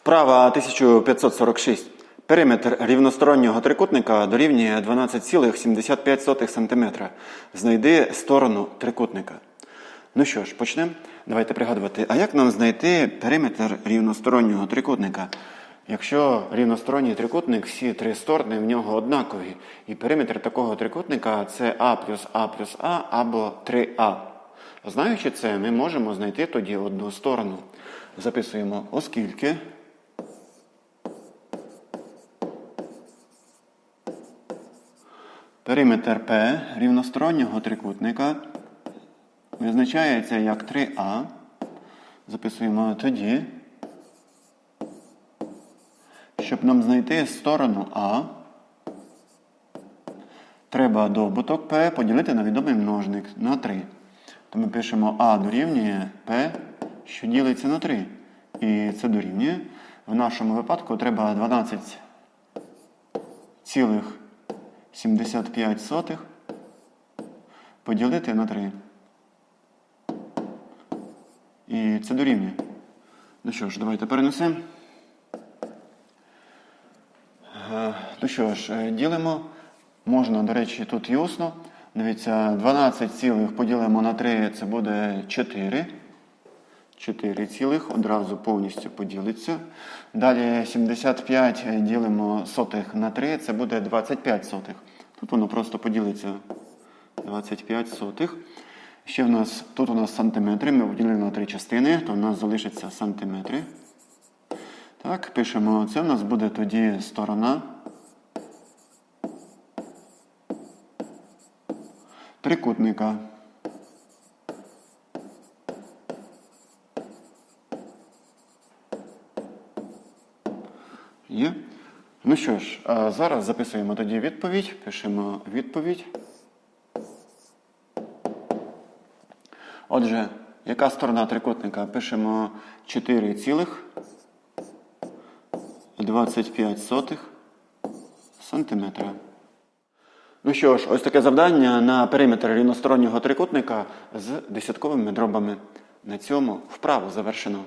Вправа 1546. Периметр рівностороннього трикутника дорівнює 12,75 см. Знайди сторону трикутника. Ну що ж, почнемо. Давайте пригадувати, а як нам знайти периметр рівностороннього трикутника? Якщо рівносторонній трикутник, всі три сторони в нього однакові. І периметр такого трикутника це А плюс А плюс А або 3А. Знаючи це, ми можемо знайти тоді одну сторону. Записуємо, оскільки. Периметр P рівностороннього трикутника визначається як 3А. Записуємо тоді, щоб нам знайти сторону А, треба добуток P поділити на відомий множник на 3. То ми пишемо А дорівнює P, що ділиться на 3. І це дорівнює. В нашому випадку треба 12,75 поділити на 3. І це дорівнює. Ну що ж, давайте перенесемо. Е, Ну що ж, е, ділимо. Можна, до речі, тут і усно. Дивіться, 12 цілих поділимо на 3, це буде 4. 4 цілих одразу повністю поділиться. Далі 75 ділимо сотих на 3, це буде 25 сотих. Тут воно просто поділиться 25 сотих. Ще в нас, тут у нас сантиметри, ми поділили на три частини, то в нас залишиться сантиметри. Так, пишемо, це в нас буде тоді сторона. Трикутника. Є. Ну що ж, зараз записуємо тоді відповідь. Пишемо відповідь. Отже, яка сторона трикутника? Пишемо 4 цілих 25 сотих сантиметра. Ну що ж, ось таке завдання на периметр рівностороннього трикутника з десятковими дробами. На цьому вправу завершено.